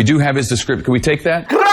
we do have his description. Can we take that?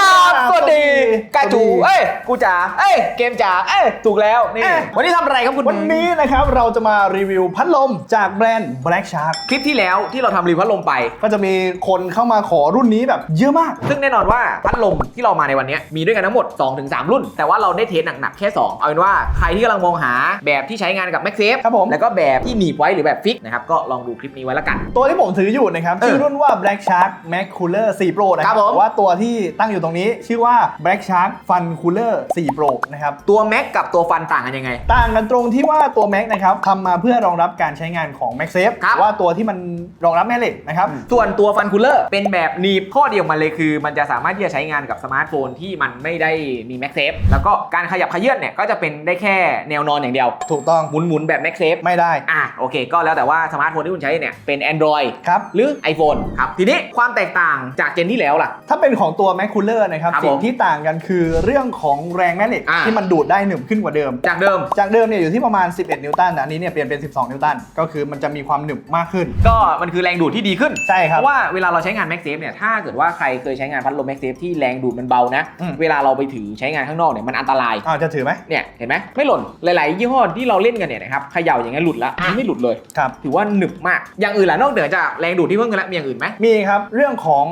กาจู เอ้ย กูจ๋า เอ้ย เกมจ๋า เอ้ย ถูกแล้วนี่เอ้ยวันนี้ทำอะไรครับคุณวันนี้นะครับเราจะมารีวิวพัดลมจากแบรนด์ Black Shark คลิปที่แล้วที่เราทำรีวิวพัดลมไป ก็จะมีคนเข้ามาขอรุ่นนี้แบบเยอะมาก ซึ่งแน่นอนว่าพัดลมที่เรามาในวันนี้มีด้วยกันทั้งหมด 2-3 รุ่น แต่ว่าเราได้เทสหนักๆแค่ 2 เอาเป็นว่าใครที่กำลังมองหาแบบที่ใช้งานกับ m a x s a f e ครับผมแล้วก็แบบที่หนีบไว้หรือแบบฟิกนะครับก็ลองดูคลิปนี้ไว้ละกัน ตัวที่ผมถืออยู่นะครับเออชื่อรุ่นว่า Black Shark Mac Cooler 4 Pro นะคครัรับบผมแต่ว่าตัวที่ตั้งอยู่ตรงนี้ชื่อว่า Black Shark Fun Cooler 4 Pro นะครับ ตัว Mac กับตัวฟันต่างกันยังไง ต่างกันตรงที่ว่าตัว Mac นะครับทำมาเพื่อรองรับการใช้งานของ MagSafe ครับ ว่าตัวที่มันรองรับแม่เหล็กนะครับ ส่วนตัวฟันคูลเลอร์เป็นแบบหนีบข้อเดียวมันเลยคือ มันจะสามารถที่จะใช้งานกับสมาร์ทโฟนที่มันไม่ได้มี m a g s a f e แล้วก็การขยับขยื่นเนี่ยก็จะเป็นได้แค่แนวนอนอย่างเดียวถูกต้องหมุนๆแบบ m a g s a f e ไม่ได้อะโอเค ก็แล้วแต่ว่าสมาร์ทโฟนที่คุณใช้เนี่ยเป็น Android ครับ หรือ iPhone ครับทีนี้ความแตกต่างจากเจนที่แล้วล่ะ ถ้าเป็นของตัว Mac Cooler นะครับครับสิ่ผงมที่ต่างกันคือเรื่องของแรงแม่เหล็กอ่า ที่มันดูดได้หนึบขึ้นกว่าเดิม จากเดิม จากเดิมเนี่ยอยู่ที่ประมาณ 11 นิวตันแต่อันนี้เนี่ยเปลี่ยนเป็น 12 นิวตันก็คือมันจะมีความหนึบมากขึ้น ก็มันคือแรงดูดที่ดีขึ้น ใช่คเพรับ ราะว่าเวลาเราใช้งาน m a g s a f e เนี่ย ถ้าเกิดว่าใครเคยใช้งานพัดลม m a g s a f e ที่แรงดูดมันเบานะ อืม เวลาเราไปถือใช้งานข้างนอกเนี่ยมันอันตรายอ่าจะถือไหมเนี่ยเห็นไหมไม่หล่น หลาย ๆ ยี่ห้อที่เราเล่นกันเนี่ยนะครับเขย่าอย่างงี้นหลุดละอันนี้ไม่หลุดเลย ครับ ถือว่าหนึบมาก อย่างอื่นล่ะนอกเหนือจากแรงดูดที่เพิ่มกันแล้วมีอย่างอื่นไหม มีครับเรื่องของ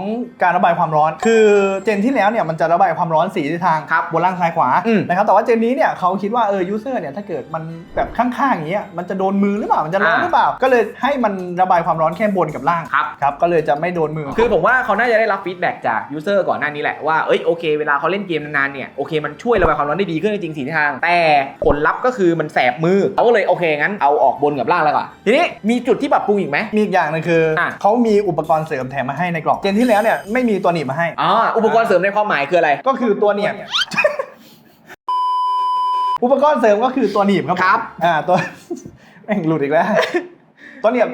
การระบายความร้อน คือเจนที่แล้วเนี่ยมันจะระบายความร้อนสีทิศทางครับบนล่างซ้ายขวาอืมนะครับแต่ว่าเจนนี้เนี่ยเขาคิดว่าเออยูเซอร์เนี่ยถ้าเกิดมันแบบข้างๆอย่างเงี้ยมันจะโดนมือหรือเปล่ามันจะร้อนอ่า หรือเปล่า ก็เลยให้มันระบายความร้อนแค่บนกับล่างครับ ครับก็เลยจะไม่โดนมือ คือผมว่าเขาน่าจะได้รับฟีดแบ็กจากยูเซอร์ก่อนหน้านี้แหละว่าเอ้ยโอเคเวลาเขาเล่นเกมนานๆเนี่ยโอเคมันช่วยระบายความร้อนได้ดีขึ้นจริงๆสีทาง แต่ผลลัพธ์ก็คือมันแสบมือเขาก็เลยโอเคงั้นเอาออกบนกับล่างแล้วก่อนทีนี้มีจุดที่ปรับปรุงอีกไหม มีอีกอย่างหนึงคืออะ เขามีอุปกรณ์เสริมแถมมาให้ในกล่องเจนที่แล้วเนี่ยไม่มีตัวหนีบมาให้ อ๋ออุปกรณ์เสริมในความหมายคืออะไร ก็คือตัวหนีบอุปกรณ์เสริมก็คือตัวหนีบครับผมครับ อ่าตัว แม่งหลุดอีกแล้ว ตัวหนีบ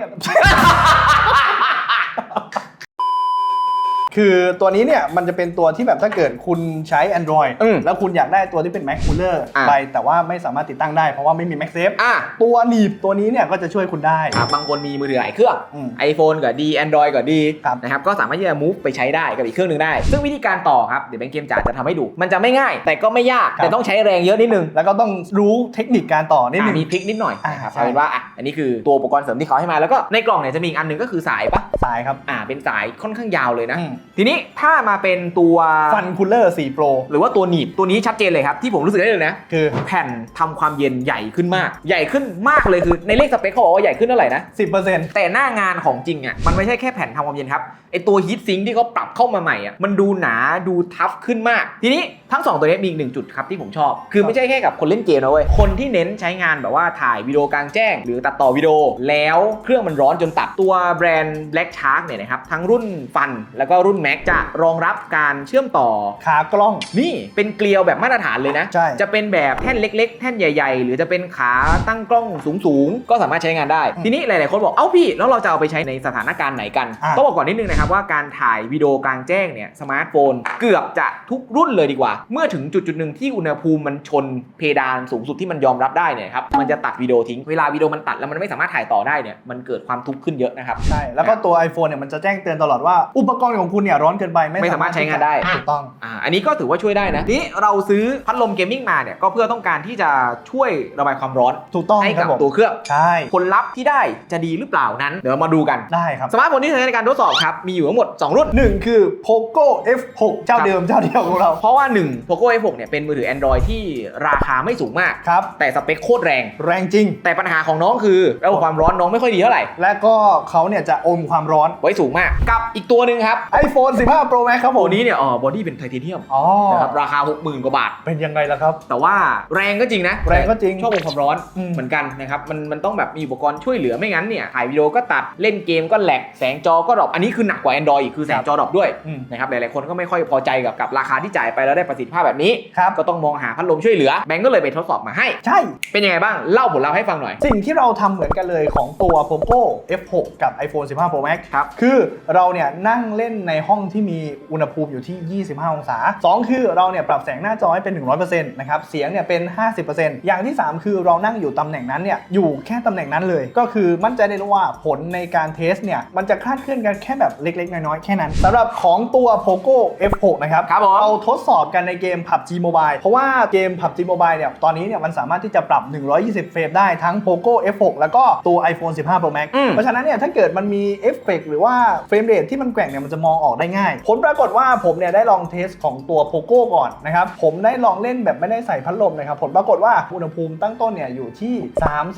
คือตัวนี้เนี่ยมันจะเป็นตัวที่แบบถ้าเกิดคุณใช้ Android อืมแล้วคุณอยากได้ตัวที่เป็น Mac Cooler อะ ไปแต่ว่าไม่สามารถติดตั้งได้เพราะว่าไม่มี MagSafe อะตัวหนีบตัวนี้เนี่ยก็จะช่วยคุณได้ อะบางคนมีมือถือหลายเครื่อง อืม iPhone ก็ดี Android ก็ดีครับ นะครับก็สามารถที่จะ move ไปใช้ได้กับอีกเครื่องหนึ่งได้ ซึ่งวิธีการต่อครับ เดี๋ยวแบงค์เกมจ๋าจะทำให้ดู มันจะไม่ง่าย แต่ก็ไม่ยากครับแต่ต้องใช้แรงเยอะนิดนึงแล้วก็ต้องรู้เทคนิคการต่อนิดนึอะง มีพลิกนิดหน่อยอ่านะครับใช่ เอาเป็นว่าอะอันนี้คือตัวอุปกรณ์เสริมที่เขาให้มาแล้วก็ในกล่องเนี่ยจะมีอีกอันหนึ่งก็คือสายปะสายครับ อ่าเป็นสายค่อนข้างยาวเลยนะ อืมทีนี้ถ้ามาเป็นตัวฟันคูลเลอร์4 Pro หรือว่าตัวหนีบตัวนี้ชัดเจนเลยครับ ที่ผมรู้สึกได้เลยนะ คือแผ่นทำความเย็นใหญ่ขึ้นมาก ใหญ่ขึ้นมากเลยคือในเลขสเปคเขาบอกว่าใหญ่ขึ้นเท่าไหร่นะ10%แต่หน้างานของจริงอะมันไม่ใช่แค่แผ่นทำความเย็นครับไอตัวฮีทซิงค์ที่เขาปรับเข้ามาใหม่อะมันดูหนาดูทัฟขึ้นมาก ทีนี้ทั้ง 2 ตัวนี้มีอีกหนึ่งจุดครับที่ผมชอบ คือไม่ใช่แค่กับคนเล่นเกมนะเว้ยคนที่เน้นใช้งานแบบว่าถ่ายวิดีโอกลางแจ้ง หรือตัดต่อวิดีโอแล้วเครื่องมันร้อนจนตัดตัวแบรนด์ Black Shark เนี่ยนะครับทั้งรุ่นฟันแล้วก็รุ่น Mac จะรองรับการเชื่อมต่อ ขากล้อง นี่เป็นเกลียวแบบมาตรฐานเลยนะ ใช่ จะเป็นแบบแท่นเล็ก ๆ แท่นใหญ่ ๆ หรือจะเป็นขาตั้งกล้องสูงๆ ก็สามารถใช้งานได้อืมทีนี้หลาย ๆ คนบอก เอ้าพี่ แล้วเราจะเอาไปใช้ในสถานการณ์ไหนกัน อะ ต้องบอกก่อนนิดนึงนะครับว่าการถ่ายวิดีโอกลางแจ้งเนี่ยสมาร์ทโฟนเกือบจะทุกรุ่นเลยดีกว่า เมื่อถึงจุดจุดๆหนึ่งที่อุณหภูมิมันชนเพดานสูงสุดที่มันยอมรับได้เนี่ยครับมันจะตัดวิดีโอทิ้งเวลาวิดีโอมันตัดแล้วมันไม่สามารถถ่ายต่อได้เนี่ยมันเกิดความทุกข์ขึ้นเยอะนะครับ ใช่ แล้วก็ตัว iPhone เนี่ยมันจะแจ้งเตือนตลอดว่าอุปกรณ์ของคุณเนี่ยร้อนเกินไปไม่สามารถใช้งานได้ ถูกต้องอ่าอันนี้ก็ถือว่าช่วยได้นะทีนี้เราซื้อพัดลมเกมมิ่งมาเนี่ยก็เพื่อต้องการที่จะช่วยระบายความร้อนถูกต้องให้ครักับบผมตัวเครื่องใช่ผลลัพธ์ที่ได้จะดีหรือเปล่านั้น เดี๋ยวมาดูกันได้ครับสมาร์ทโฟนที่ใช้ในการทดสอบครับมีอยู่ทั้งหมด 2 รุ่นหนึ่งคือ Poco F6 เจ้าเดิมเจ้าเดียวของเรา เพราะว่า 1 Poco F6 เนี่ยเป็นมือถือ Android ที่ราคาไม่สูงมากครับแต่สเปคโคตรแรง แรงจริง แต่ปัญหาของน้องคือระบบความร้อนน้องไม่ค่อยดีเท่าไหร่และก็เขาเนี่ยจะอมความร้อนไว้สูงมากกับอีกตัวหนึ่งครับ iPhone 15 Pro Max ครับผตัมวนี้เนี่ยอ๋อบอดี้เป็นไทเทเนียมอ๋อนะครับราคา 60,000 กว่าบาท เป็นยังไงล่ะครับ แต่ว่าแรงก็จริงนะแรงก็จริงชอบวงความร้อนอืมเหมือนกันนะครับมันมันต้องแบบมีอุปกรณ์ช่วยเหลือไม่งั้นเนี่ยถ่ายวิดีโอก็ตัดเล่นเกมก็แหลกแสงจอก็ดรอปอันนี้คือหนักกว่า Android อีกคือแสงจอดรอปด้วยอืมนะครับหลายๆคนก็ไม่ค่อยพอใจกับกับราคาที่จ่ายไปแล้วได้ประสิทธิภาพแบบนี้ครับก็ต้องมองหาพัดลมช่วยเหลือแบงก์ก็เลยไปทดสอบมาให้ ใช่ เป็นยังไงบ้าง เล่าผลลัพธ์ให้ฟังหน่อย สิ่งที่เราทำเหมือนกันเลยของตัว Poco F6 กับ iPhone 15 Pro Max ครับคือเราเนี่ยนั่งเล่นในห้องที่มีอุณหภูมิอยู่ที่ 25 องศา 2 คือเราเนี่ยปรับแสงหน้าจอให้เป็น 100%นะครับ เสียงเนี่ยเป็น 50%อย่างที่ 3 คือเรานั่งอยู่ตำแหน่งนั้นเนี่ยอยู่แค่ตำแหน่งนั้นเลย ก็คือมั่นใจได้เลยว่าผลในการเทสเนี่ยมันจะคลาดเคลื่อนกันแค่แบบเล็กๆ น้อยๆ แค่นั้นสำหรับของตัว Poco F6 นะครับครับผมเราทดสอบกันในเกม PUBG Mobile เพราะว่าเกม PUBG Mobile เนี่ยตอนนี้เนี่ยมันสามารถที่จะปรับ 120 เฟรมได้ทั้ง Poco F6 แล้วก็ตัว iPhone 15 Pro Max อืมเพราะฉะนั้นเนี่ยถ้าเกิดมันมีเอฟเฟกหรือว่าเฟรมเรทที่มันแกว่งเนี่ยมันจะมองออกได้ง่าย ผลปรากฏว่าผมเนี่ยได้ลองเทสของตัว Poco ก่อนนะครับ ผมได้ลองเล่นแบบไม่ได้ใส่พัดลมนะครับ ผลปรากฏว่าอุณหภูมิตั้งต้นเนี่ยอยู่ที่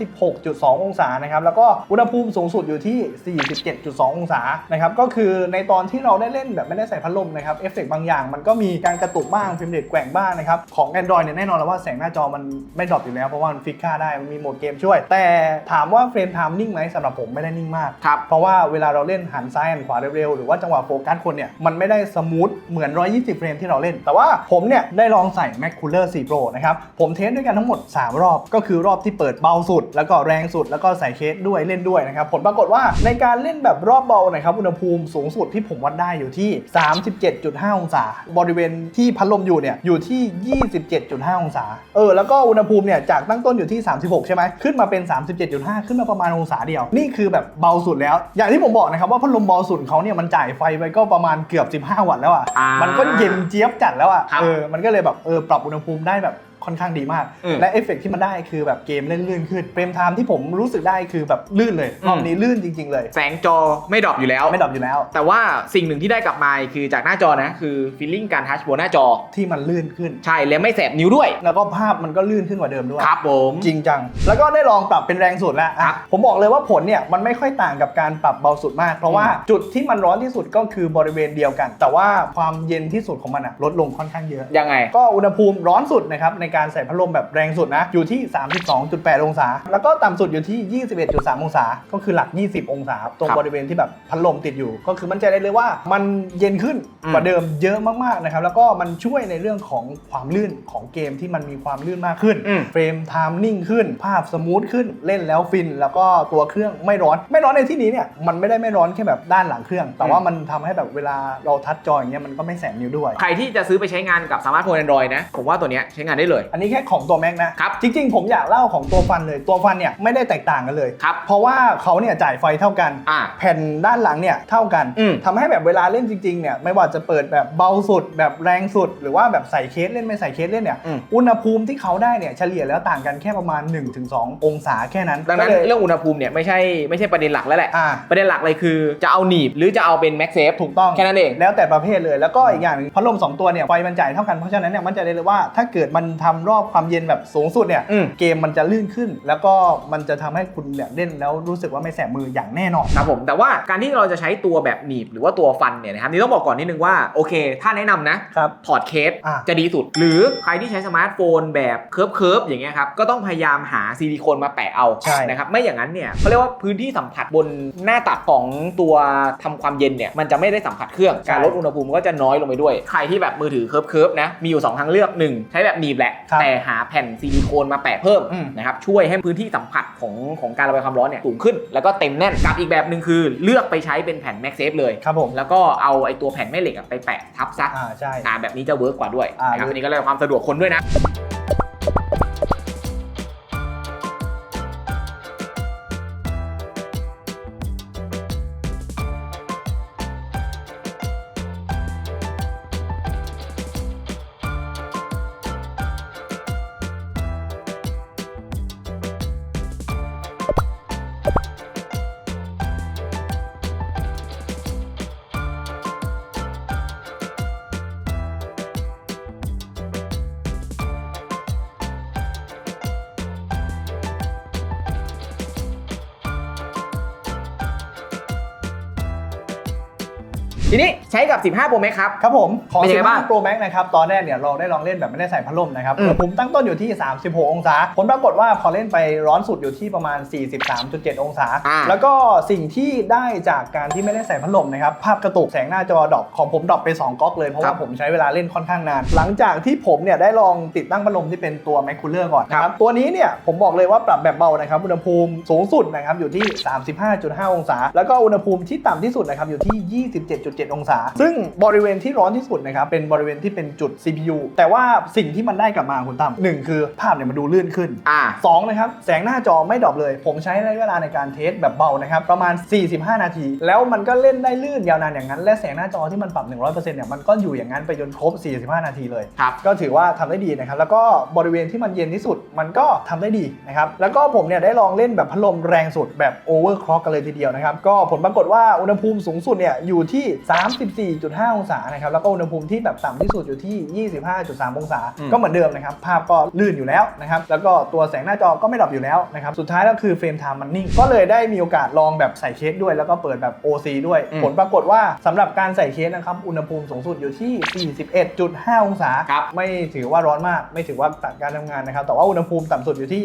36.2 องศานะครับ แล้วก็อุณหภูมิสูงสุดอยู่ที่ 47.2 องศานะครับ ก็คือในตอนที่เราได้เล่นแบบไม่ได้ใส่พัดลมนะครับ เอฟเฟกบางอย่างมันก็มีการกระตุกบ้างเฟรมเรทแกว่งบ้างนะครับ ของ Android เนี่ยแน่นอนแล้วว่าแสงหน้าจอมันไม่ดรอปอยู่แล้วเพราะว่ามันฟิกค่าได้มันมีโหมดเกมช่วย แต่ถามว่าเฟรมไทม์นิ่งไหมสำหรับผมไม่ได้นิ่งมากครับเพราะว่าเวลาเราเล่นหันซ้ายหันขวาเร็วๆหรือว่าจังหวะโฟกัสคนเนี่ยมันไม่ได้สมูทเหมือน 120 เฟรมที่เราเล่น แต่ว่าผมเนี่ยได้ลองใส่ Mac Cooler 4 Pro นะครับ ผมเทสด้วยกันทั้งหมด 3 รอบ ก็คือรอบที่เปิดเบาสุด แล้วก็แรงสุด แล้วก็ใส่เคสด้วยเล่นด้วยนะครับ ผลปรากฏว่าในการเล่นแบบรอบเบานะครับอุณหภูมิสูงสุดที่ผมวัดได้อยู่ที่ 37.5 องศา บริเวณที่พัดลมอยู่เนี่ยอยู่ที่ 27.5 องศา เออ แล้วก็อุณหภูมิเนี่ยจากตั้งต้นอยู่ที่ 36 ใช่ไหมขึ้นมาเป็น 37.5 ขึ้นมาประมาณองศาเดียว นี่คือแบบเบาสุดแล้ว อย่างที่ผมบอกนะครับว่าพัดลมเบาสุดเขาเนี่ยมันจ่ายไฟไปก็ประมาณเกือบ 15 วัตต์แล้วอะ อ่ามัมันก็เย็นเจี๊ยบจัดแล้วอะ ครับ เออ มันก็เลยแบบเออปรับอุณหภูมิได้แบบ ค่อนข้างดีมากอืมและเอฟเฟกต์ที่มันได้คือแบบเกมเล่นลื่นขึ้นเฟรมไทม์ที่ผมรู้สึกได้คือแบบลื่นเลยรอบนี้ลื่นจริง ๆ เลย แสงจอไม่ดรอปอยู่แล้วไม่ดับอยู่แล้ว แต่ว่าสิ่งหนึ่งที่ได้กลับมาคือจากหน้าจอนะคือฟีลลิ่งการทัชบนหน้าจอที่มันลื่นขึ้นใช่และไม่แสบนิ้วด้วย แล้วก็ภาพมันก็ลื่นขึ้นกว่าเดิมด้วยครับผมจริงจังแล้วก็ได้ลองปรับเป็นแรงสุดแล้วอะครับผมบอกเลยว่าผลเนี่ยมันไม่ค่อยต่างกับการปรับเบาสุดมาก เพราะว่าจุดที่มันร้อนที่สุดก็คือบริเวณเดียวกัน แต่ว่าความเย็นที่สุดของมันอะลดลงค่อนข้างเยอะยังไง ก็อุณหภูมิร้อนสุดนะครับในการใส่พัดลมแบบแรงสุดนะ อยู่ที่ 32.8 องศา แล้วก็ต่ำสุดอยู่ที่ 21.3 องศา ก็คือหลัก 20 องศา ตรงครับบริเวณที่แบบพัดลมติดอยู่ ก็คือมั่นใจได้เลยว่ามันเย็นขึ้นอืมกว่าเดิมเยอะมากๆนะครับ แล้วก็มันช่วยในเรื่องของความลื่นของเกมที่มันมีความลื่นมากขึ้นอืมเฟรมไทม์นิ่งขึ้น ภาพสมูทขึ้น เล่นแล้วฟิน แล้วก็ตัวเครื่องไม่ร้อน ไม่ร้อนในที่นี้เนี่ย มันไม่ได้ไม่ร้อนแค่แบบด้านหลังเครื่อง แต่ว่ามันทำให้แบบเวลาเราทัชจออย่างเงี้ยมันก็ไม่แสบนิ้วด้วย ใครที่จะซื้อไปใช้งานกับสมาร์ทโฟน Android นะ ผมว่าตัวเนี้ยใช้งานได้เลยอันนี้แค่ของตัว Mac นะครับจริงๆ ผมอยากเล่าของตัวฟันเลย ตัวฟันเนี่ยไม่ได้แตกต่างกันเลยครับเพราะว่าเขาเนี่ยจ่ายไฟเท่ากัน อ่าแผ่นด้านหลังเนี่ยเท่ากันอืม ทำให้แบบเวลาเล่นจริงๆเนี่ยไม่ว่าจะเปิดแบบเบาสุด แบบแรงสุด หรือว่าแบบใส่เคสเล่นไม่ใส่เคสเล่นเนี่ยอืม อุณหภูมิที่เขาได้เนี่ยเฉลี่ยแล้วต่างกันแค่ประมาณ 1-2 องศาแค่นั้นดังนั้นก็เลยเรื่องอุณหภูมิเนี่ยไม่ใช่ไม่ใช่ประเด็นหลักแล้วแหละ อ่า ประเด็นหลักเลยคือจะเอาหนีบหรือจะเอาเป็น Max Safe ถูกต้องแค่นั้นเอง แล้วแต่ประเภทเลยแล้วก็อีกอย่างหนึงพัดลม2ตัวเนี่ยไฟมันจ่ายเท่ากันเพราะฉะนั้นเนี่ยมันใจะได้เลยว่าถ้าเกิดมันทำรอบความเย็นแบบสูงสุดเนี่ยอืม เกมมันจะลื่นขึ้น แล้วก็มันจะทำให้คุณเนี่ยเล่นแล้วรู้สึกว่าไม่แสบมืออย่างแน่นอน ครับผมแต่ว่าการที่เราจะใช้ตัวแบบหนีบหรือว่าตัวฟันเนี่ยนะครับนี่ต้องบอกก่อนนิดนึงว่าโอเค ถ้าแนะนำนะครับ ถอดเคสอะ จะดีสุด หรือใครที่ใช้สมาร์ทโฟนแบบเคิร์ฟเคิร์ฟอย่างเงี้ยครับก็ต้องพยายามหาซิลิโคนมาแปะเอาใช่ นะครับไม่อย่างนั้นเนี่ยเขาเรียกว่าพื้นที่สัมผัสบนหน้าตัดของตัวทำความเย็นเนี่ยมันจะไม่ได้สัมผัสเครื่องการลดอุณหภูมิก็จะน้อยลงไปด้วย ใครที่แบบมือถือเคิร์ฟเคิร์ฟนะมีอยู่สองทางเลือกหนึ่งใช้แบบหนีบแหละครับแต่หาแผ่นซิลิโคนมาแปะเพิ่มอืมนะครับช่วยให้พื้นที่สัมผัสของของการระบายความร้อนเนี่ยสูงขึ้น แล้วก็เต็มแน่นกับอีกแบบหนึ่งคือ เลือกไปใช้เป็นแผ่น Max Safe เลย ครับผม แล้วก็เอาไอตัวแผ่นแม่เหล็กอะไปแปะทับซะอ่าใช่ อ่าแบบนี้จะเวิร์กกว่าด้วยอ่า นะครับอันนี้ก็เลยความสะดวกคนด้วยนะ ทีนี้ใช้กับ 15 Pro Max ครับ ครับผม ของ เป็นยังไงบ้าง 15 Pro Max นะครับ ตอนแรกเนี่ยเราได้ลองเล่นแบบไม่ได้ใส่พัดลมนะครับอืม อุณหภูมิตั้งต้นอยู่ที่ 36 องศา ผลปรากฏว่าพอเล่นไปร้อนสุดอยู่ที่ประมาณ 43.7 องศา อ่า แล้วก็สิ่งที่ได้จากการที่ไม่ได้ใส่พัดลมนะครับ ภาพกระตุกแสงหน้าจอดรอปของผมดรอปไป 2ก๊อกเลย เพราะว่าผมใช้เวลาเล่นค่อนข้างนาน หลังจากที่ผมเนี่ยได้ลองติดตั้งพัดลมที่เป็นตัว Mac Cooler ก่อนนะครับ ตัวนี้เนี่ยผมบอกเลยว่าปรับแบบเบานะครับ อุณหภูมิสูงสุดนะครับอยู่ที่ 35.5 องศา แล้วก็อุณหภูมิที่ต่ำที่สุดนะครับอยู่ที่ 27.7 47องศา ซึ่งบริเวณที่ร้อนที่สุดนะครับ เป็นบริเวณที่เป็นจุด CPU แต่ว่าสิ่งที่มันได้กลับมาคุณตั้มหนึ่งคือภาพเนี่ยมันดูลื่นขึ้นอ่าสองนะครับ แสงหน้าจอไม่ดรอปเลย ผมใช้ระยะเวลาในการเทสแบบเบานะครับ ประมาณ 45 นาที แล้วมันก็เล่นได้ลื่นยาวนานอย่างนั้น และแสงหน้าจอที่มันปรับ 100%เนี่ยมันก็อยู่อย่างนั้นไปจนครบ 45 นาทีเลยครับก็ถือว่าทำได้ดีนะครับแล้วก็บริเวณที่มันเย็นที่สุดมันก็ทำได้ดีนะครับแล้วก็ผมเนี่ยได้ลองเล่นแบบพัดลมแรงสุดแบบโอเวอร์คล็อกกันเลยทีเดียวนะครับก็ผลปรากฏว่าอุณหภูมิสูงสุดเนี่ยอยู่ที่34.5 องศานะครับแล้วก็อุณหภูมิที่แบบต่ำที่สุดอยู่ที่ 25.3 องศาอืมก็เหมือนเดิมนะครับภาพก็ลื่นอยู่แล้วนะครับแล้วก็ตัวแสงหน้าจอก็ไม่ดับอยู่แล้วนะครับสุดท้ายแล้วคือเฟรมไทม์มันนิ่งก็เลยได้มีโอกาสลองแบบใส่เคสด้วย แล้วก็เปิดแบบ OC ด้วยอืมผลปรากฏว่าสำหรับการใส่เคสนะครับอุณหภูมิสูงสุดอยู่ที่ 41.5 องศาครับไม่ถือว่าร้อนมาก ไม่ถือว่าตัดการทำงานนะครับแต่ว่าอุณหภูมิต่ำสุดอยู่ที่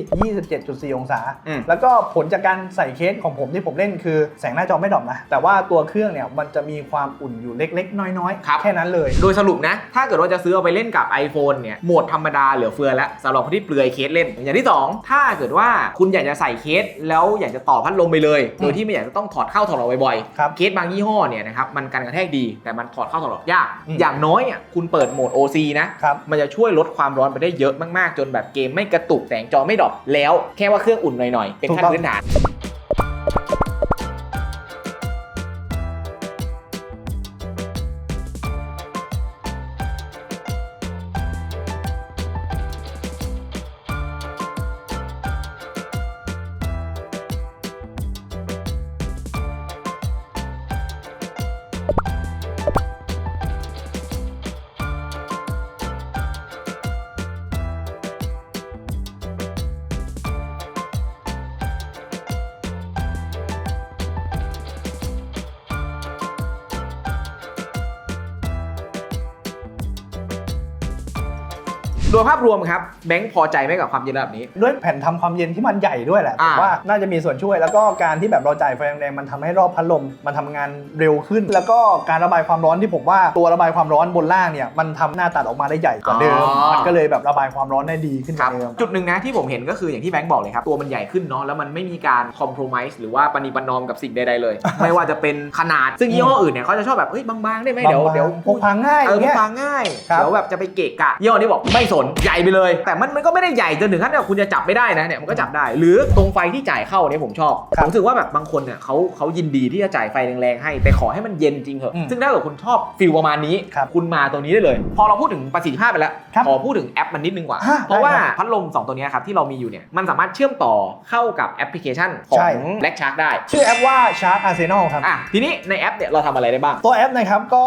27.4 องศาอืมแล้วก็ผลจากการใส่เคสของผมที่ผมเล่นคือแสงหน้าจอไม่ดรอปนะแต่ว่าตัวเครื่องเนี่ยมันจะมีความอุ่นอยู่เล็ก ๆ น้อยครับๆแค่นั้นเลย โดยสรุปนะ ถ้าเกิดว่าจะซื้อเอาไปเล่นกับ iPhone เนี่ย โหมดธรรมดาเหลือเฟือแล้วสำหรับคนที่เปลือยเคสเล่น อย่างที่ 2 ถ้าเกิดว่าคุณอยากจะใส่เคส แล้วอยากจะต่อพัดลมไปเลย โดยที่ไม่อยากจะต้องถอดเข้าถอดออกบ่อยครับๆเคสบางยี่ห้อเนี่ยนะครับมันกันกระแทกดี แต่มันถอดเข้าถอดออกยากอืมอย่างน้อยอะคุณเปิดโหมด OC นะครับมันจะช่วยลดความร้อนไปได้เยอะมากๆ จนแบบเกมไม่กระตุกแสงจอไม่ดรอปแล้ว แค่ว่าเครื่องอุ่นหน่อยๆเป็นถูกขั้นต้องพื้นฐาน โดยภาพรวมครับแบงค์พอใจไหมกับความเย็นระดับนี้ ด้วยแผ่นทำความเย็นที่มันใหญ่ด้วยแหละอ่าผมว่าน่าจะมีส่วนช่วย แล้วก็การที่แบบเราจ่ายไฟแรงๆมันทำให้รอบพัดลมมันทำงานเร็วขึ้น แล้วก็การระบายความร้อนที่ผมว่าตัวระบายความร้อนบนล่างเนี่ยมันทำหน้าตัดออกมาได้ใหญ่กว่าเดิมอ๋อมันก็เลยแบบระบายความร้อนได้ดีขึ้นกครัว่าบเดิม จุดหนึ่งนะที่ผมเห็นก็คืออย่างที่แบงค์บอกเลยครับ ตัวมันใหญ่ขึ้นเนาะแล้วมันไม่มีการคอม p r o m i s e หรือว่าปณีประนอมกับสิ่งใดๆเลย ไม่ว่าจะเป็นขนาดซึ่งยี่ห้ออื่นเนี่ยเขาจะชอบแบบเฮ้ยบางๆได้ไหมเดี๋ยวบางๆเดี๋ยวพกพาง่ายเออพเงี้กยพาง่ายครับ เดี๋ยวแบบจะไปเกะกะยี่ห้อนี้บอกไม่สนใหญ่ไปเลย แต่มันมันก็ไม่ได้ใหญ่จนถึงขั้นแบบคุณจะจับไม่ได้นะเนี่ยมันก็จับได้ หรือตรงไฟที่จ่ายเข้าเนี่ยผมชอบครัผบมรู้สึกว่าแบบบางคนเนี่ยเขาเขายินดีที่จะจ่ายไฟแรงๆให้แต่ขอให้มันเย็นจริงเถอะอืมซึ่งถ้าเกิดคุณชอบฟิลประมาณนี้ ครับคุณมาตัวนี้ได้เลย พอเราพูดถึงประสิทธิภาพไปแล้วครับขอพูดถึงแอปมันนิดนึงกว่าอ่าเพราะว่าได้ครับพัดลม2ตัวเนี้ยครับที่เรามีอยู่เนี่ยมันสามารถเชื่อมต่อเข้ากับแอปพลิเคชันขอใช่ ง Black Shark ได้ชื่อแอปว่า Shark Arsenal ครับ อะทีนี้ในแอปเนี่ยเราทำอะไรได้บ้าง ตัวแอปนะครับก็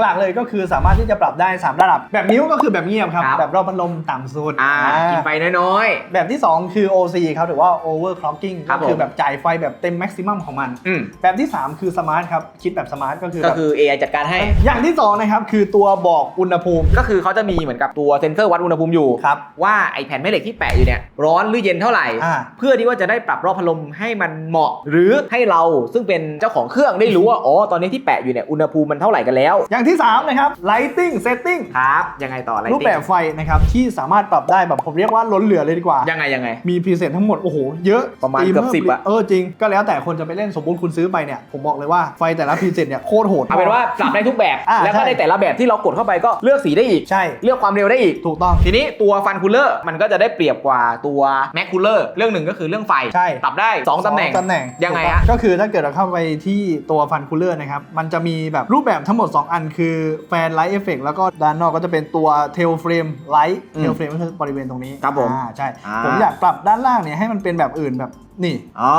หลักๆเลยก็คือสามารถที่จะปรับได้ 3 ระดับ แบบนิ้วก็คือแบบเงียบครับ ครับแบบรอบพัดลมต่ำสุดอ่าอ่ากินไฟน้อย แบบที่ 2 คือ OC ครับหรือว่า overclocking ครัก็บผมคือแบบจ่ายไฟแบบเต็ม maximum ของมัน ๆอืมแบบที่ 3 คือ smart ครับ คิดแบบ smart ก็คือก็แบบคือ AI จัดการให้ อย่างที่ 2 นะครับ คือตัวบอกอุณหภูมิก็คือเขาจะมีเหมือนกับตัวเซ็นเซอร์วัดอุณหภูมิอยู่ ครับ ว่าไอแผ่นแม่เหล็กที่แปะอยู่เนี่ยร้อนหรือเย็นเท่าไหร่ อ่า เพื่อที่ว่าจะได้ปรับรอบพัดลมให้มันเหมาะ หรือให้เราซึ่งเป็นเจ้าของเครื่องได้รู้ว่า อ๋อ ตอนนี้ที่แปะอยู่เนี่ยอุณหภูมิมันเท่าไหร่กันแล้ว อย่างที่ 3 นะครับ lighting setting ครับ ยังไงต่ออะไรรูปแบบไฟนะครับที่สามารถปรับได้แบบผมเรียกว่าล้นเหลือเลยดีกว่า ยังไงยังไง มีพรีเซตทั้งหมดโอ้โหเยอะประมาณตีเกือบพิ่10อะเออจริงก็แล้วแต่คนจะไปเล่นสมมติคุณซื้อไปเนี่ยผมบอกเลยว่าไฟแต่ละพรีเซตเนี่ยโคตรโหดเอาเป็นว่าปรับได้ทุกแบบ อ่าแล้วก็ใช่ ในแต่ละแบบที่เรากดเข้าไปก็เลือกสีได้อีก ใช่ เลือกความเร็วได้อีก ถูกต้อง ทีนี้ตัวฟันคูลเลอร์มันก็จะได้เปรียบกว่าตัวแมคคูลเลอร์เรื่องหนึ่งก็คือเรื่องไฟใช่ ปรับได้2ตำแหน่ง สอตำแหน่งยังไงถูกต้ฮะ ก็คือถ้าเกิดเราเข้าไปที่ตัวฟันคูลเลอร์นะครับ มันจะมีแบบรูปแบบทั้งหมด 2 อันคือแฟนไลท์เอฟเฟกแล้วก็ด้านนอกก็จะเป็นตัวเทลเฟรมไลท์อืมเทลเฟรมก็คือบริเวณตรงนี้ครับผมอ่าใช่ อ่า ผมอยากปรับด้านล่างเนี่ยให้มันเป็นแบบอื่นแบบนี่ อ๋อ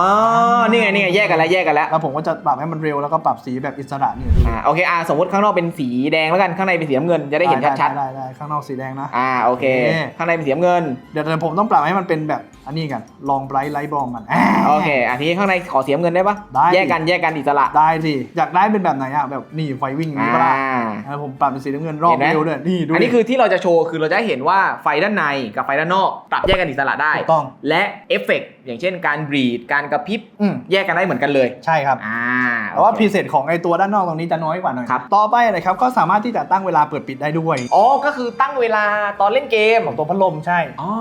นี่ไง นี่ไง แยกกันแล้ว แยกกันแล้ว แล้วผมก็จะปรับให้มันเร็วแล้วก็ปรับสีแบบอิสระนี่อ่า โอเค อ่า สมมติข้างนอกเป็นสีแดงแล้วกัน ข้างในเป็นสีน้ำเงิน จะได้เห็นชัดได้ได้ได้ข้างนอกสีแดงนะๆอ่าโอเคโอเค ข้างในเป็นสีน้ำเงินเดี๋ยวเดี๋ยวผมต้องปรับให้มันเป็นแบบ อันนี้กัน ลองไบรท์ไลท์บอมมันอ่าโอเค อันนี้ข้างในขอสีน้ำเงินได้ปะได้ แยกกัน แยกกันอิสระ ได้สิ อยากได้เป็นแบบไหนอะ แบบนี่ไฟวิ่งอย่างอ่านี้ปะล่ะเออผมปรับเป็นสีน้ำเงินรอบเห็นไหมเร็วด้วยนี่ดูอันนี้ดิคือที่เราจะโชว์คือเราจะให้เห็นว่าไฟด้านในกับไฟด้านนอกปรับแยกกันอิสระได้ถูกต้องและเอฟเฟกต์ อย่างเช่นการบรีดการกระพริบอืมแยกกันได้เหมือนกันเลยใช่ครับ อ่าแต่ว่าโอเคพรีเซตของไอตัวด้านนอกตรงนี้จะน้อยกว่าหน่อยครับ ต่อไปนะครับก็สามารถที่จะตั้งเวลาเปิดปิดได้ด้วยอ๋อก็คือตั้งเวลาตอนเล่นเกมของตัวพัดลมใช่ อ๋อ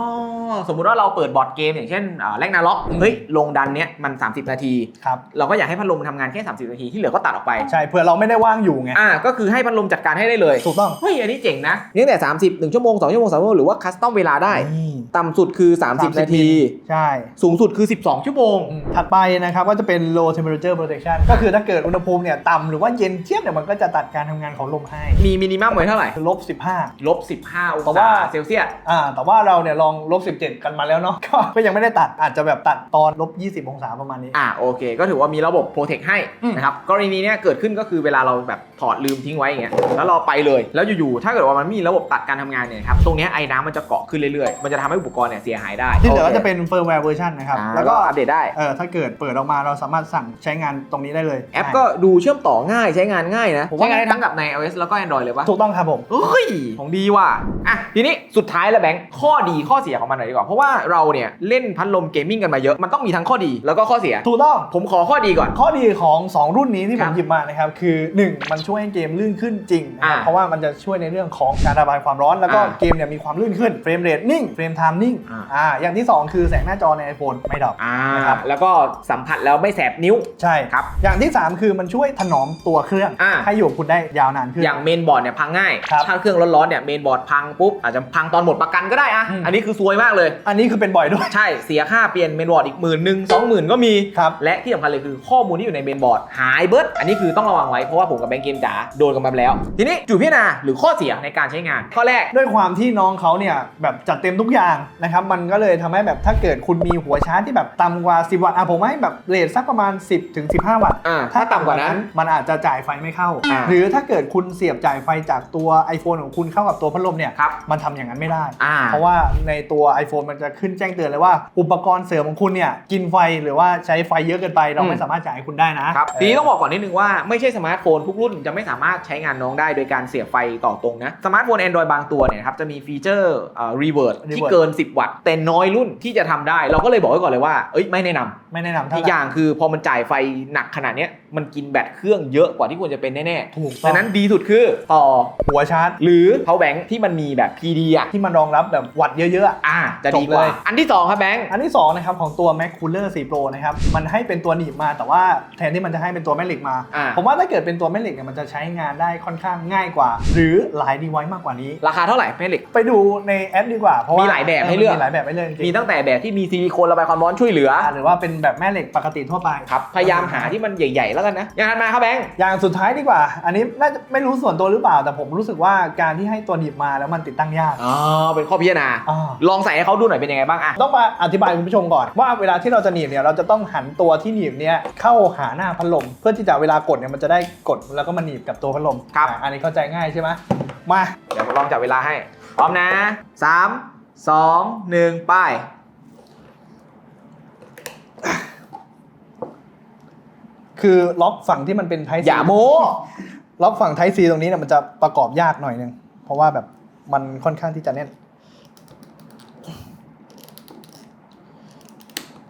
สมมุติว่าเราเปิดบอร์ดเกมอย่างเช่นแลกนาล็อกเฮ้ยลงดันเนี้ยมัน 30 นาที ครับ เราก็อยากให้พัดลมทำงานแค่ 30 นาทีที่เหลือก็ตัดออกไปใช่เผื่อเราไม่ได้ว่างอยู่ไง อ่าก็คือให้พัดลมจัดการให้ได้เลยถูกต้อง เฮ้ยอันนี้เจ๋งนะนี่แต่30 1ชั่วโมง2ชั่วโมง3ชั่วโมงหรือว่าคัสตอมเวลาได้ นี่ต่ำสุดคือ 30 นาที ใช่ สูงสุดคือ 12 ชั่วโมงถัดไปนะครับก็จะเป็น low temperature protection ก็คือถ้าเกิดอุณหภูมิเนี่ยต่ำหรือว่าเย็นเจี๊ยบเนี่ยมันก็จะตัดการทำงานของลมให้มีมินิมัมไว้เท่าไหร่ลบ 15 ลบ 15 องแต่ศาว่า เซลเซียส อ่าแต่ว่าเราเนี่ยลองลบ 17 กันมาแล้วเนาะ ก็ก็ยังไม่ได้ตัดอาจจะแบบตัดตอนลบ 20 องศาประมาณนี้ อ่าโอเค ก็ถือว่ามีระบบโปรเทคให้อืม นะครับกรณีเนี้ยเกิดขึ้นก็คือเวลาเราแบบถอดลืมทิ้งไว้อย่างเงี้ยแล้วเราไปเลย แล้วอยู่ๆถ้าเกิดว่ามันไม่มีระบบตัดการทำงานเนี่ยครับตรงเนี้ยไอ้น้ำมันจะเกาะขึ้นเรื่อยๆ มันจะทำให้อุปกรณ์เนี่ยเสียหายได้ที่เหลือก็โคจะเป็น firmware version นะครับ อ่าแล้วก็อัปเดตได้ เออถ้าเกิดเปิดออกมาเราสามารถสั่งใช้งานตรงนี้ได้เลยแอปก็ดูเชื่อมต่อง่ายใช้งานง่ายนะผมว่าใช้งานได้ทั้งกับใน iOS แล้วก็ Android เลยปะถูกต้องครับผม เฮ้ย ของดีว่ะ อะ ทีนี้สุดท้ายแล้วแบงค์ ข้อดีข้อเสียของมันหน่อยดีกว่า เพราะว่าเราเนี่ย เล่นพัดลมเกมมิ่งกันมาเยอะ มันต้องมีทั้งข้อดีแล้วก็ข้อเสีย ถูกต้อง ผมขอข้อดีก่อน ข้อดีของ 2 รุ่นนี้ที่ผครัมบหยิบมานะครับ คือ 1 มันช่วยให้เกมลื่นขึ้นจริงนะครับอ่าเพราะว่ามันจะช่วยในเรื่องของการระบายความร้อน แล้วก็อ่าเกมเนี่ยมีความลื่นขึ้นเฟรมเรทนิ่งเฟรมไทม์นิ่งอ่า อ่าอย่างที่ 2 คือแสงหน้าจอใน iPhone ไม่ดับอ่านะครับ แล้วก็สัมผัสแล้วไม่แสบนิ้ว ใช่ครับ อย่างที่ 3 คือมันช่วยถนอมตัวเครื่อง อ่า ให้อยู่กับคุณได้ยาวนานขึ้น อย่างเมนบอร์ดเนี่ยพังง่าย ครับถ้าเครื่องร้อนๆเนี่ยเมนบอร์ดพังปุ๊บอาจจะพังตอนหมดประกันก็ได้อะอืม อันนี้คือซวยมากเลย อันนี้คือเป็นบ่อยด้วย ใช่เสียค่าเปลี่ยนเมนบอร์ดอีกหมื่นหนึ่งสองหมื่นก็มี ครับ และที่สำคัญเลยคือข้อมูลที่อยู่ในเมนบอร์ดหายเบิร์ดอันนี้คือต้องระวังไว้เพราะว่าผมกับแบงค์เกมจ๋าโดนกันมาแล้ว ทีนี้จุดพิจารณาหรือข้อเสียในการใช้งาน ข้อแรก ด้วยความที่น้องเขาเนี่ยแบบจัดเต็มทุกอย่างนะครับ มันก็เลยทำให้แบบถ้าเกิดคุณมีหัวชาร์จที่แบบต่ำกว่า 10 วัตต์อะผมให้แบบเรทสักประมาณ 10ถึง15 วัตต์อ่าถ้าต่ำกว่านั้นมันอาจจะจ่ายไฟไม่เข้า อ่าหรือถ้าเกิดคุณเสียบจ่ายไฟจากตัว iPhone ของคุณเข้ากับตัวพัดลมเนี่ยครับมันทำอย่างนั้นไม่ได้ อ่า เพราะว่าในตัว iPhone มันจะขึ้นแจ้งเตือนเลยว่า อุปกรณ์เสริมของคุณเนี่ยกินไฟหรือว่าใช้ไฟเยอะเกินไปเราอืมไม่สามารถจ่ายให้คุณได้นะครับทีนี้ต้องบอกก่อนนิดนึงว่าไม่ใช่สมาร์ทโฟนทุกรุ่นจะไม่สามารถใช้งานน้องได้โดยการเสียบไฟต่อตรงนะ สมาร์ทโฟน Android บางตัวเนี่ยนะครับจะมีฟีเจอร์เอ่อรีเวิร์ดที่ Revert เกิน 10 วัตต์แต่น้อยรุ่นที่จะทำได้ เราก็เลยบอกไว้ก่อนเลยว่า เอ้ยไม่แนะนำไม่แนะนำเท่าอีกไหอร่ย่างคือพอมันจ่ายไฟหนักขนาดเนี้ย มันกินแบตเครื่องเยอะกว่าที่ควรจะเป็นแน่ถูกๆต้อดังงนั้นดีสุดคือต่อ หัวชาร์จ หรือ power bank ที่มันมีแบบ PD อะที่มันรองรับแบบวัตต์เยอะๆอะ อ่าจะดีกจบเลว่ายอันที่ 2 ครับแบงค์อันที่ 2 นะครับ ของตัว Mac Cooler 4 Pro นะครับ มันให้เป็นตัวหนีบมาแต่ว่าแทนที่มันจะให้เป็นตัวแม่เหล็กมา อ่าผมว่าถ้าเกิดเป็นตัวแม่เหล็กเนี่ยมันจะใช้งานได้ค่อนข้างง่ายกว่า หรือหลายดีไวมากกว่านี้ ราคาเท่าไหร่แม่เหล็ก ไปดูในแอปดีกว่าเพราะว่ามีหลายแบบให้เลือก มีหลายแบบให้เลือกจริมีงตั้งแต่แบบที่มีซิลิโคนระบายความร้อนช่วยเหลือ ๆอ่าหรือว่าเป็นแบบแม่เหล็กปกติทั่วไป ครับพยายามหาที่มันใหญ่ ๆ แล้วกันนะอย่างถัดมาครับแบงค์อย่างสุดท้ายดีกว่า อันนี้น่าจะไม่รู้ส่วนตัวหรือเปล่า แต่ผมรู้สึกว่าการที่ให้ตัวหนีบมาแล้วมันติดตั้งยากอ๋อเป็นข้อพิจารณา อ่า ลองใส่ให้เขาดูหน่อยเป็นยังไงบ้างอะต้องมาอธิบายคุณผู้ชมก่อนว่าเวลาที่เราจะหนีบเนี่ยเราจะต้องหันตัวที่หนีบเนี่ยเข้าหาหน้าพัดลมเพื่อที่จะเวลากดเนี่ยมันจะได้กดแล้วก็มาหนีบกับตัวพัดลมครับอะอันนี้เข้าใจง่ายใช่ไหมมา เดี๋ยวผมลองจับเวลาให้ พร้อมนะ3 2 1ป้าย คือล็อกฝั่งที่มันเป็นไทซีอย่าโม้ล็อกฝั่งไทซีตรงนี้เนี่ยมันจะประกอบยากหน่อยนึง เพราะว่าแบบมันค่อนข้างที่จะแน่น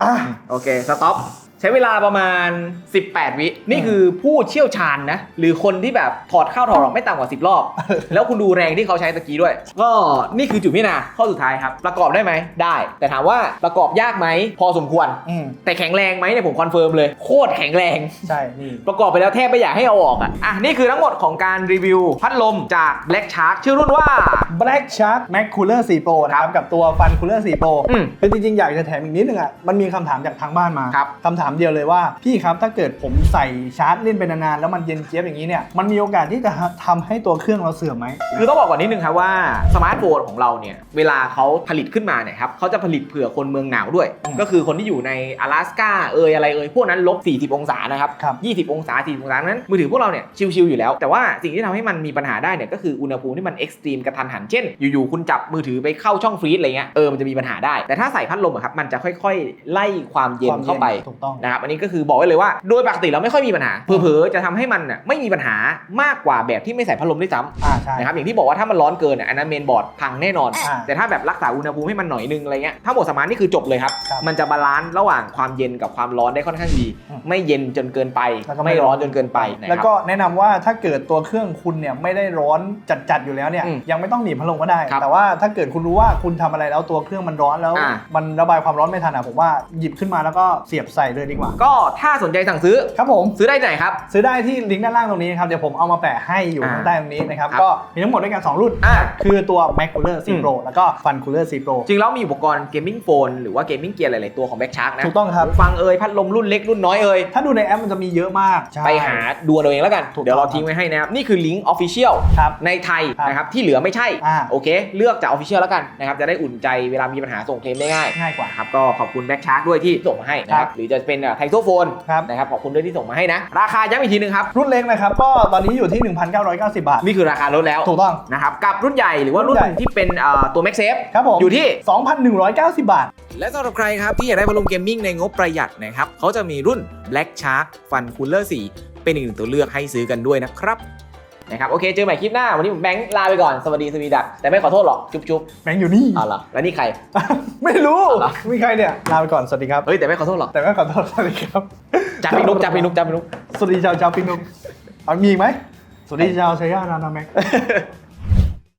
อะโอเค สต็อป ใช้เวลาประมาณ 18 วิ นี่คือผู้เชี่ยวชาญนะ หรือคนที่แบบถอดเข้าถอดออกไม่ต่ำกว่า 10 รอบ แล้วคุณดูแรงที่เขาใช้ตะกี้ด้วย ก็นี่คือจุดพิจารณาข้อสุดท้ายครับ ประกอบได้ไหมได้ แต่ถามว่าประกอบยากไหมพอสมควร อืมแต่แข็งแรงไหมเนี่ยผมคอนเฟิร์มเลย โคตรแข็งแรง ใช่ นี่ ประกอบไปแล้วแทบไม่อยากให้เอาออกอะ อะ นี่คือทั้งหมดของการรีวิวพัดลมจาก Black Shark ชื่อรุ่นว่า Black Shark Mac Cooler 4 Pro นะครับ กับตัว Fun Cooler 4 Pro อืมคือจริงๆ อยากจะแถมอีกนิดนึงอะ มันมีคำถามจากทางบ้านมาครับคำถามเดียวเลยว่า พี่ครับถ้าเกิดผมใส่ชาร์จเล่นไปนานๆแล้วมันเย็นเจี๊ยบอย่างนี้เนี่ยมันมีโอกาสที่จะทำให้ตัวเครื่องเราเสื่อมไหมคือต้องบอกก่อนนิดนึงครับว่าสมาร์ทโฟนของเราเนี่ยเวลาเขาผลิตขึ้นมาเนี่ยครับเขาจะผลิตเผื่อคนเมืองหนาวด้วยอืมก็คือคนที่อยู่ใน阿拉สกาเอยอะไรเอยพวกนั้นลบ 40 องศานะครับครับ 20 องศา 40 องศานั้นมือถือพวกเราเนี่ยชิลๆอยู่แล้ว แต่ว่าสิ่งที่ทำให้มันมีปัญหาได้เนี่ยก็คืออุณหภูมิที่มันเอ็กซ์ตรีมกระทันหันเช่น อยู่ๆคุณจับมือถือไปเข้าช่องฟรีซอะไรเงี้ยเออมันจะมีปัญหาได้ แต่ถ้าใส่พัดลมอะครับมันจะค่อยๆ ไล่ความเย็นเข้าไปถูกต้องนะครับอันนี้ก็คือบอกไว้เลยว่าโดยปกติเราไม่ค่อยมีปัญหาเผลอๆจะทำให้มันน่ะไม่มีปัญหามากกว่าแบบที่ไม่ใส่พัดลมด้วยซ้ำอ่าใช่นะครับอย่างที่บอกว่าถ้ามันร้อนเกินอะอันนั้นเมนบอร์ดพังแน่นอนอ่าแต่ถ้าแบบรักษาอุณหภูมิให้มันหน่อยนึงอะไรเงี้ยถ้าหมดสมานนี่คือจบเลยครับครับมันจะบาลานซ์ระหว่างความเย็นกับความร้อนได้ค่อนข้างดีอืมไม่เย็นจนเกินไปแล้วก็ไม่ไม่ร้อนจนเกินไปนะครับแล้วก็แนะนำว่าถ้าเกิดตัวเครื่องคุณเนี่ยไม่ได้ร้อนจัดๆอยู่แล้วเนี่ยอืมยังไม่ต้องหนีบพัดลมก็ได้ครับแต่ว่าถ้าเกิดคุณรู้ว่าคุณทำอะไรแล้วตัวเครื่องมันร้อนแล้วอ่ามันระบายความร้อนไม่ทันอะผมว่าหยิบขึ้นมาแล้วก็เสียบใส่เลยดีกว่า ก็ถ้าสนใจสั่งซื้อ ครับผม ซื้อได้ที่ไหนครับ ซื้อได้ที่ลิงก์ด้านล่างตรงนี้นะครับ เดี๋ยวผมเอามาแปะให้อยู่อ่าข้างใต้ตรงนี้นะครับครับ ก็มีทั้งหมดด้วยกัน 2 รุ่นอ่าคือตัว Mac Cooler อืม4 Pro แล้วก็ Fun Cooler 4 Pro จริงแล้วมีอุปกรณ์เกมมิ่งโฟนหรือว่าเกมมิ่งเกียร์หลายๆตัวของแบ็กชาร์กนะ ถูกต้องครับหูฟังเอ่ยพัดลมรุ่นเล็กรุ่นน้อยเอ่ย ถ้าดูในแอปมันจะมีเยอะมากใช่ไปหาดูเอาเองแล้วกันถูกต้องเดี๋ยวเราทิ้งไว้ให้นะครับ นี่คือลิงก์ออฟฟิเชียลครับในไทยครับนะครับ ที่เหลือไม่ใช่อ่าโอเค เลือกจากออฟฟิเชียลแล้วกันนะครับ จะได้อุ่นใจเวลามีปัญหาส่งเคลมได้ง่ายง่ายกว่านะครับก็ขอบคุณแบ็กชาร์กด้วยที่ส่งมาให้นะคครัรับบหรือจะเป็นไทโซโฟนครับนะครับขอบคุณด้วยที่ส่งมาให้นะ ราคาย้ำอีกทีนึงครับ รุ่นเล็กนะครับ ก็ตอนนี้อยู่ที่ 1,990 บาท นี่คือราคาลดแล้วถูกต้องนะครับกับรุ่นใหญ่หรือว่ารุ่นรุ่นใหญ่ที่เป็นเอ่อตัว Max Safe ครับผมอยู่ที่ 2,190 บาท และสำหรับใครครับที่อยากได้พัดลมเกมมิ่งในงบประหยัดนะครับเขาจะมีรุ่น Black Shark Fun Cooler 4 เป็นอีกหนึ่งตัวเลือกให้ซื้อกันด้วยนะครับ นะครับโอเคเจอใหม่คลิปหน้า วันนี้ผมแบงค์ลาไปก่อนสวัสดีสวีดักแต่ไม่ขอโทษหรอกจุ๊บจุ๊บแม่งอยู่นี่อ๋อเหรอแล้วนี่ใคร ไม่รู้ เหรอ มีใครเนี่ย ลาไปก่อน สวัสดีครับ เฮ้ยแต่ไม่ขอโทษหรอกแต่ไม่ขอโทษสวัสดีครับจับพี่นุกจับพี่นุกจับพี่นุกสวัสดีชาวชาวปินุกเอามีอีกไหมสวัสดีชาวชายานานาแม็ก